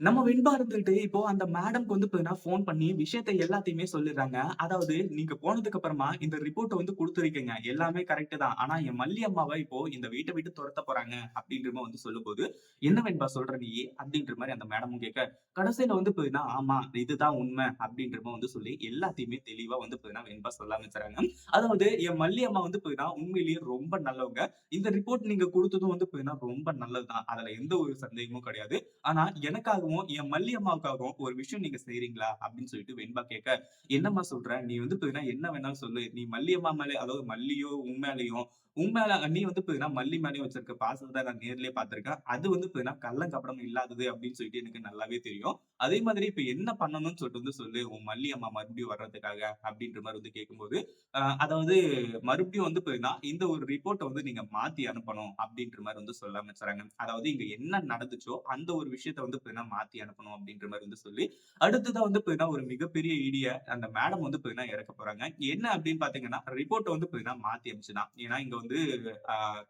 நம்ம வெண்பா இருந்துட்டு இப்போ அந்த மேடம்க்கு வந்து பார்த்தீங்கன்னா ஃபோன் பண்ணி விஷயத்த எல்லாத்தையுமே சொல்லிடுறாங்க. அதாவது நீங்க போனதுக்கு அப்புறமா இந்த ரிப்போர்ட்டை வந்து குடுத்துருக்கீங்க. எல்லாமே கரெக்ட் தான். ஆனா என் மல்லி அம்மாவை இப்போ இந்த வீட்டை விட்டு துரத்த போறாங்க அப்படின்ற வந்து சொல்லும் போது "என்ன வெண்பா சொல்ற நீ?" அப்படின்ற மாதிரி அந்த மேடமும் கேட்க, கடைசியில வந்து பார்த்தீங்கன்னா, "ஆமா இதுதான் உண்மை" அப்படின்ற வந்து சொல்லி எல்லாத்தையுமே தெளிவா வந்து பார்த்தீங்கன்னா வெண்பா சொல்ல ஆரம்பிச்சாங்க அதாவது என் மல்லி அம்மா வந்து பார்த்தீங்கன்னா உண்மையிலேயே ரொம்ப நல்லவங்க. இந்த ரிப்போர்ட் நீங்க குடுத்ததும் வந்து பார்த்தீங்கன்னா ரொம்ப நல்லதுதான் அதுல எந்த ஒரு சந்தேகமும் கிடையாது. ஆனா எனக்காக எனக்காகவும், என் மல்லியம்மாவுக்காகவும் ஒரு விஷயம் நீங்க செய்யறீங்களா அப்படின்னு சொல்லிட்டு வெண்பா கேட்க, "என்னம்மா சொல்ற? நீ வந்து பார்த்தீங்கன்னா என்ன வேணாலும் சொல்லு. நீ மல்லியம்மா மேலே அதாவது மல்லியோ, உன் உண்மையில உன் நீ வந்து பார்த்தீங்கன்னா மல்லி மேலேயும் வச்சிருக்க பாசத்தை நான் நேர்லயே பாத்திருக்கேன் அது வந்து பார்த்தீங்கன்னா கள்ளம், இல்லாதது அப்படின்னு சொல்லிட்டு எனக்கு நல்லாவே தெரியும். அதே மாதிரி இப்ப என்ன பண்ணணும்னு சொல்லிட்டு வந்து சொல்லு. உன் மல்லி அம்மா மறுபடியும் வர்றதுக்காக" அப்படின்ற மாதிரி வந்து கேட்கும்போது, அதாவது மறுபடியும் வந்து பார்த்தீங்கன்னா, இந்த ஒரு ரிப்போர்ட்ட வந்து நீங்க மாத்தி அனுப்பணும் அப்படின்ற மாதிரி வந்து சொல்ல ஆரம்பிச்சாங்க அதாவது இங்க என்ன நடந்துச்சோ, அந்த ஒரு விஷயத்த வந்து பார்த்தீங்கன்னா மாத்தி அனுப்பணும் அப்படின்ற மாதிரி வந்து சொல்லி, அடுத்ததா வந்து பாத்தீங்கன்னா ஒரு மிகப்பெரிய இடிய அந்த மேடம் வந்து பாத்தீங்கன்னா இறக்க போறாங்க. என்ன அப்படின்னு பாத்தீங்கன்னா ரிப்போர்ட்டை வந்து பாத்தீங்கன்னா மாத்தி அமைச்சுதான் ஏன்னா இங்க வந்து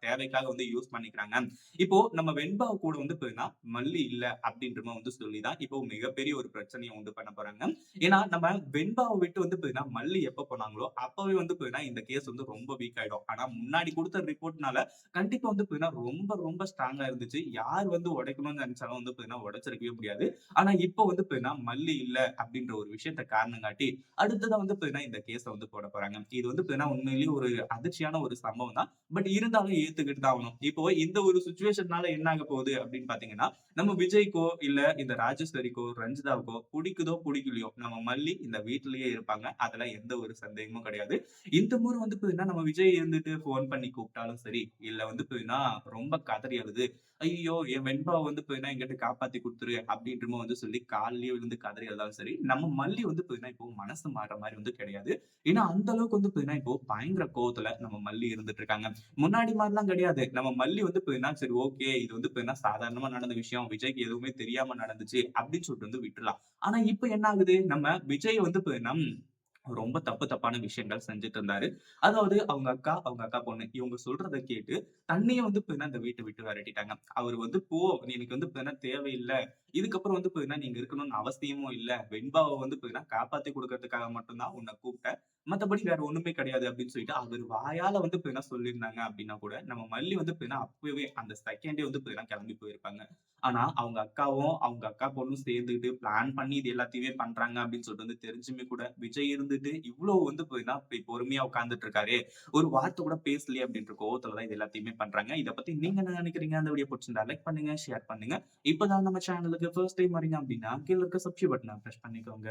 தேவைக்காக வந்து யூஸ் பண்ணிக்கிறாங்க. இப்போ நம்ம வெண்பா கூட வந்து பார்த்தீங்கன்னா, மல்லி இல்ல அப்படின்ற மாதிரி வந்து சொல்லி தான் இப்போ மிகப்பெரிய ஒரு பிரச்சனையை உண்டு பண்ண போறாங்க. ஏன்னா நம்ம வெண்பாவை விட்டு வந்து பாத்தீங்கன்னா மல்லி எப்ப போனாங்களோ, அப்பவே வந்து பாத்தீங்கன்னா இந்த கேஸ் வந்து ரொம்ப வீக் ஆயிடும். ஆனா முன்னாடி கொடுத்த ரிப்போர்ட்னால கண்டிப்பா வந்து பாத்தீங்கன்னா ரொம்ப ரொம்ப ஸ்ட்ராங்கா இருந்துச்சு. யார் வந்து உடைக்கணும்னு நினைச்சாலும் வந்து பார்த்தீங்கன்னா, உடைச்சிருக்கவே முடியாது. ஆனா இப்போ வந்து பார்த்தீங்கன்னா, மல்லி இல்ல அப்படின்ற ஒரு விஷயத்த காரணம் காட்டி, அடுத்ததா வந்து பாத்தீங்கன்னா இந்த கேஸ வந்து போட போறாங்க. இது வந்து பார்த்தீங்கன்னா, உண்மையிலேயே ஒரு அதிர்ச்சியான ஒரு சம்பவம் தான். பட் இருந்தாலும் ஏத்துக்கிட்டு தான் ஆகணும். இப்போ இந்த ஒரு சுச்சுவேஷன்னால என்ன ஆக போகுது அப்படின்னு பாத்தீங்கன்னா நம்ம விஜய்க்கோ, இல்ல இந்த ராஜேஸ்வரிக்கோ, ரஞ்சிதாவுக்கோ பிடிக்குதோ பிடிக்கலையோ நம்ம மல்லி இந்த வீட்டிலேயே இருப்பாங்க. அதெல்லாம் எந்த ஒரு சந்தேகமும் கிடையாது. இந்த முறை வந்து பார்த்தீங்கன்னா, நம்ம விஜய் இருந்துட்டு ஃபோன் பண்ணி கூப்பிட்டாலும் சரி, இல்ல வந்து பார்த்தீங்கன்னா ரொம்ப கதறி அழுது, ஐயோ என் வெண்பாவை வந்து பார்த்தீங்கன்னா எங்கிட்ட காப்பாத்தி கொடுத்துரு அப்படின்றமோ வந்து சொல்லி காலிலேயே விழுந்து கதறி அழுதாலும் சரி, நம்ம மல்லி வந்து பார்த்தீங்கன்னா இப்போ மனசு மாற மாதிரி வந்து கிடையாது. ஏன்னா அந்த அளவுக்கு வந்து பார்த்தீங்கன்னா இப்போ பயங்கர கோவத்துல நம்ம மல்லி இருந்துட்டு இருக்காங்க. முன்னாடி மாதிரிலாம் கிடையாது. நம்ம மல்லி வந்து பார்த்தீங்கன்னா, சரி ஓகே இது வந்து பார்த்தீங்கன்னா சாதாரணமா நடந்த விஷயம். விஜய்க்கு எதுவுமே தெரியாம நடந்துச்சு அப்படின்னு சொல்லிட்டு வந்து விட்டுலாம் ஆனா இப்ப என்ன ஆகுது? நம்ம விஜய் வந்து நம் ரொம்ப தப்பு தப்பான விஷயங்கள் செஞ்சுட்டு இருந்தாரு. அதாவது அவங்க அக்கா, அவங்க அக்கா பொண்ணு இவங்க சொல்றதை கேட்டு தன்னையே வந்து பார்த்தீங்கன்னா இந்த வீட்டை விட்டு விரட்டிட்டாங்க. அவர் வந்து போ எனக்கு வந்து பார்த்தீங்கன்னா தேவையில்ல. இதுக்கப்புறம் வந்து பார்த்தீங்கன்னா நீங்க இருக்கணும்னு அவசியமும் இல்ல. வெண்பாவ வந்து பார்த்தீங்கன்னா காப்பாத்தி கொடுக்கறதுக்காக மட்டும் தான் கூப்பிட்டேன். மத்தபடி வேற ஒண்ணுமே கிடையாது அப்படின்னு சொல்லிட்டு அவர் வாயால வந்து பார்த்தீங்கன்னா சொல்லியிருந்தாங்க அப்படின்னா கூட, நம்ம மல்லி வந்து பார்த்தீங்கன்னா அப்பவே அந்த செகண்டே வந்து பார்த்தீங்கன்னா கிளம்பி போயிருப்பாங்க. ஆனா அவங்க அக்காவும், அவங்க அக்கா பொண்ணும் சேர்ந்துட்டு பிளான் பண்ணி இது எல்லாத்தையுமே பண்றாங்க அப்படின்னு சொல்லிட்டு வந்து தெரிஞ்சுமே கூட, விஜய் இருந்துட்டு இவ்ளோ வந்து பார்த்தீங்கன்னா இப்படி பொறுமையா உட்கார்ந்துட்டு இருக்காரு ஒரு வார்த்தை கூட பேசலையே அப்படின்ற கோவத்துல தான் இது எல்லாத்தையுமே பண்றாங்க. இத பத்தி நீங்க என்ன நினைக்கிறீங்க? அந்த வீடியோ பிடிச்சிருந்தா லைக் பண்ணுங்க, ஷேர் பண்ணுங்க. இப்பதான் நம்ம சேனலுக்கு ஃபர்ஸ்ட் டைம் வரீங்க அப்படின்னா, கீழ இருக்க சப்ஸ்கிரைப் பட்டனை ப்ரெஸ் பண்ணிக்கோங்க.